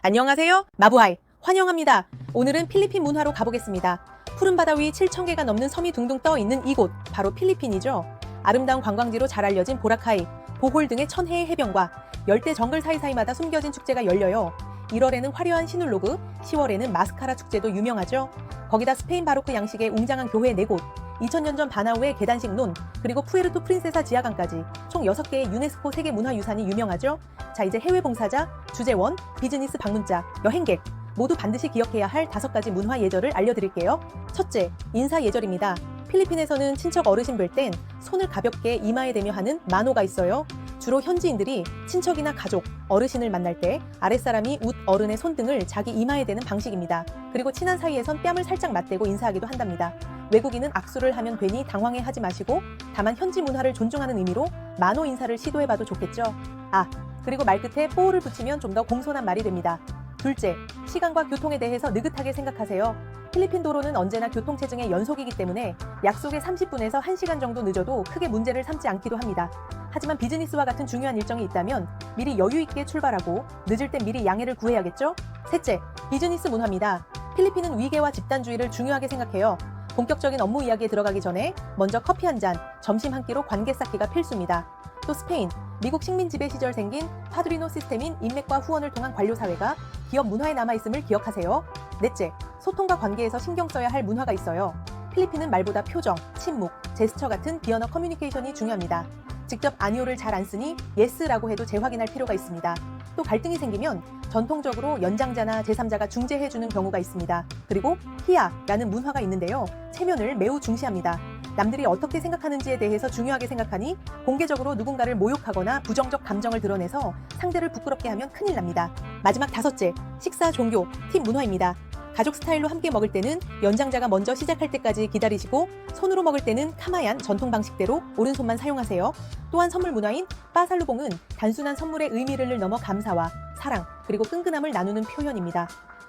안녕하세요. 마부하이. 환영합니다. 오늘은 필리핀 문화로 가보겠습니다. 푸른 바다 위 7,000개가 넘는 섬이 둥둥 떠 있는 이곳, 바로 필리핀이죠. 아름다운 관광지로 잘 알려진 보라카이, 보홀 등의 천혜의 해변과 열대 정글 사이사이마다 숨겨진 축제가 열려요. 1월에는 화려한 시눌로그, 10월에는 마스카라 축제도 유명하죠. 거기다 스페인 바로크 양식의 웅장한 교회 4곳, 2000년 전 바나우의 계단식 논, 그리고 푸에르토 프린세사 지하강까지 총 6개의 유네스코 세계문화유산이 유명하죠. 자, 이제 해외 봉사자, 주재원, 비즈니스 방문자, 여행객 모두 반드시 기억해야 할 다섯 가지 문화 예절을 알려드릴게요. 첫째, 인사 예절입니다. 필리핀에서는 친척 어르신 뵐 땐 손을 가볍게 이마에 대며 하는 만호가 있어요. 주로 현지인들이 친척이나 가족, 어르신을 만날 때 아랫사람이 웃 어른의 손등을 자기 이마에 대는 방식입니다. 그리고 친한 사이에선 뺨을 살짝 맞대고 인사하기도 한답니다. 외국인은 악수를 하면 괜히 당황해 하지 마시고 다만 현지 문화를 존중하는 의미로 만호 인사를 시도해봐도 좋겠죠. 아, 그리고 말 끝에 뽀를 붙이면 좀 더 공손한 말이 됩니다. 둘째, 시간과 교통에 대해서 느긋하게 생각하세요. 필리핀 도로는 언제나 교통체증의 연속이기 때문에 약속의 30분에서 1시간 정도 늦어도 크게 문제를 삼지 않기도 합니다. 하지만 비즈니스와 같은 중요한 일정이 있다면 미리 여유 있게 출발하고 늦을 땐 미리 양해를 구해야겠죠? 셋째, 비즈니스 문화입니다. 필리핀은 위계와 집단주의를 중요하게 생각해요. 본격적인 업무 이야기에 들어가기 전에 먼저 커피 한 잔, 점심 한 끼로 관계 쌓기가 필수입니다. 또 스페인, 미국 식민 지배 시절 생긴 파드리노 시스템인 인맥과 후원을 통한 관료 사회가 기업 문화에 남아 있음을 기억하세요. 넷째, 소통과 관계에서 신경 써야 할 문화가 있어요. 필리핀은 말보다 표정, 침묵, 제스처 같은 비언어 커뮤니케이션이 중요합니다. 직접 아니오를 잘 안 쓰니 예스라고 해도 재확인할 필요가 있습니다. 또 갈등이 생기면 전통적으로 연장자나 제3자가 중재해주는 경우가 있습니다. 그리고 히야라는 문화가 있는데요. 체면을 매우 중시합니다. 남들이 어떻게 생각하는지에 대해서 중요하게 생각하니 공개적으로 누군가를 모욕하거나 부정적 감정을 드러내서 상대를 부끄럽게 하면 큰일 납니다. 마지막 다섯째, 식사 종교, 팀 문화입니다. 가족 스타일로 함께 먹을 때는 연장자가 먼저 시작할 때까지 기다리시고 손으로 먹을 때는 카마얀 전통 방식대로 오른손만 사용하세요. 또한 선물 문화인 빠살루봉은 단순한 선물의 의미를 넘어 감사와 사랑 그리고 끈끈함을 나누는 표현입니다.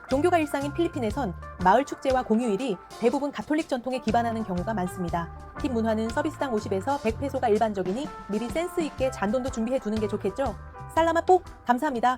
종교가 일상인 필리핀에선 마을 축제와 공휴일이 대부분 가톨릭 전통에 기반하는 경우가 많습니다. 팁 문화는 서비스당 50에서 100페소가 일반적이니 미리 센스 있게 잔돈도 준비해 두는 게 좋겠죠? 살라마 뽀 감사합니다.